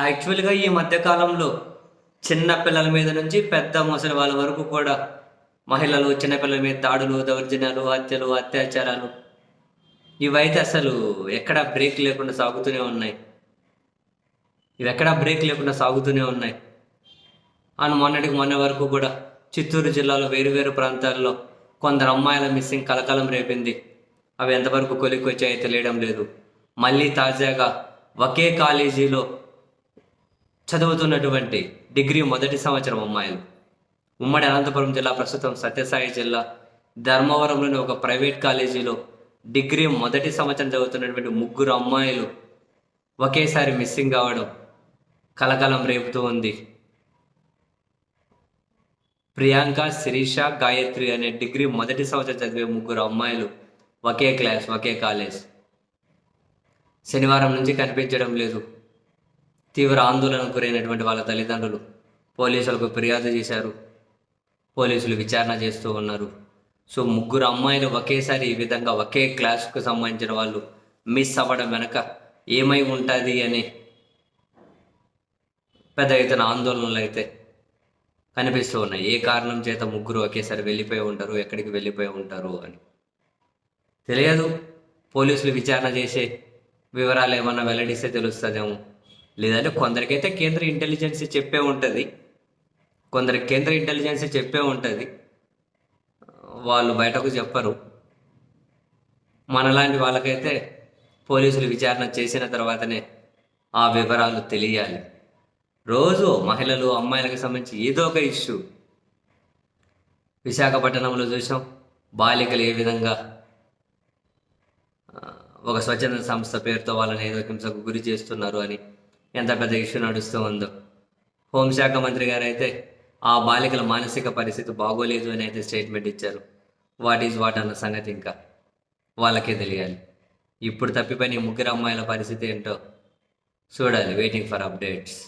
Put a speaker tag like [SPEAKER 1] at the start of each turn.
[SPEAKER 1] యాక్చువల్గా ఈ మధ్యకాలంలో చిన్న పిల్లల మీద నుంచి పెద్ద ముసలి వాళ్ళ వరకు కూడా మహిళలు చిన్నపిల్లల మీద దాడులు దౌర్జన్యాలు హత్యలు అత్యాచారాలు ఇవైతే అసలు ఎక్కడ బ్రేక్ లేకుండా సాగుతూనే ఉన్నాయి. ఇవి ఎక్కడ బ్రేక్ లేకుండా సాగుతూనే ఉన్నాయి. అండ్ మొన్నటికి మొన్న వరకు కూడా చిత్తూరు జిల్లాలో వేరు వేరు ప్రాంతాల్లో కొందరు అమ్మాయిల మిస్సింగ్ కలకలం రేపింది. అవి ఎంతవరకు కొలిక్కి వచ్చాయో తెలియడం లేదు. మళ్ళీ తాజాగా ఒకే కాలేజీలో చదువుతున్నటువంటి డిగ్రీ మొదటి సంవత్సరం అమ్మాయిలు. ఉమ్మడి అనంతపురం జిల్లా ప్రస్తుతం సత్యసాయి జిల్లా ధర్మవరంలోని ఒక ప్రైవేట్ కాలేజీలో డిగ్రీ మొదటి సంవత్సరం చదువుతున్నటువంటి ముగ్గురు అమ్మాయిలు ఒకేసారి మిస్సింగ్ కావడం కలకలం రేపుతూ ఉంది. ప్రియాంక శిరీష గాయత్రి అనే డిగ్రీ మొదటి సంవత్సరం చదివే ముగ్గురు అమ్మాయిలు ఒకే క్లాస్ ఒకే కాలేజ్. శనివారం నుంచి కనిపించడం లేదు. తీవ్ర ఆందోళనకు గురైనటువంటి వాళ్ళ తల్లిదండ్రులు పోలీసులకు ఫిర్యాదు చేశారు. పోలీసులు విచారణ చేస్తూ ఉన్నారు. సో ముగ్గురు అమ్మాయిలు ఒకేసారి ఈ విధంగా ఒకే క్లాస్కు సంబంధించిన వాళ్ళు మిస్ అవ్వడం వెనక ఏమై ఉంటుంది అని పెద్ద ఎత్తున ఆందోళనలు అయితే కనిపిస్తూ ఉన్నాయి. ఏ కారణం చేత ముగ్గురు ఒకేసారి వెళ్ళిపోయి ఉంటారు ఎక్కడికి వెళ్ళిపోయి ఉంటారు అని. తెలియదు. పోలీసులు విచారణ చేసే వివరాలు ఏమన్నా వెల్లడిస్తే తెలుస్తుందేమో. లేదంటే కొందరికైతే కేంద్ర ఇంటెలిజెన్స్ చెప్పే ఉంటుంది. కొందరికి కేంద్ర ఇంటెలిజెన్స్ చెప్పే ఉంటుంది. వాళ్ళు బయటకు చెప్పరు. మనలాంటి వాళ్ళకైతే పోలీసులు విచారణ చేసిన తర్వాతనే ఆ వివరాలు తెలియాలి. రోజు మహిళలు అమ్మాయిలకు సంబంధించి ఏదో ఒక ఇష్యూ. విశాఖపట్నంలో చూసాం బాలికలు ఏ విధంగా ఒక స్వచ్ఛంద సంస్థ పేరుతో వాళ్ళని ఏదో హింసకు గురి చేస్తున్నారు అని. ఎంత పెద్ద ఇష్యూ నడుస్తూ ఉందో. హోంశాఖ మంత్రి గారు అయితే ఆ బాలికల మానసిక పరిస్థితి బాగోలేదు అని అయితే స్టేట్మెంట్ ఇచ్చారు. వాట్ ఈజ్ వాట్ అన్న సంగతి ఇంకా వాళ్ళకే తెలియాలి. ఇప్పుడు తప్పిపోయిన ఈ ముగ్గురు అమ్మాయిల పరిస్థితి ఏంటో చూడాలి వెయిటింగ్ ఫర్ అప్డేట్స్.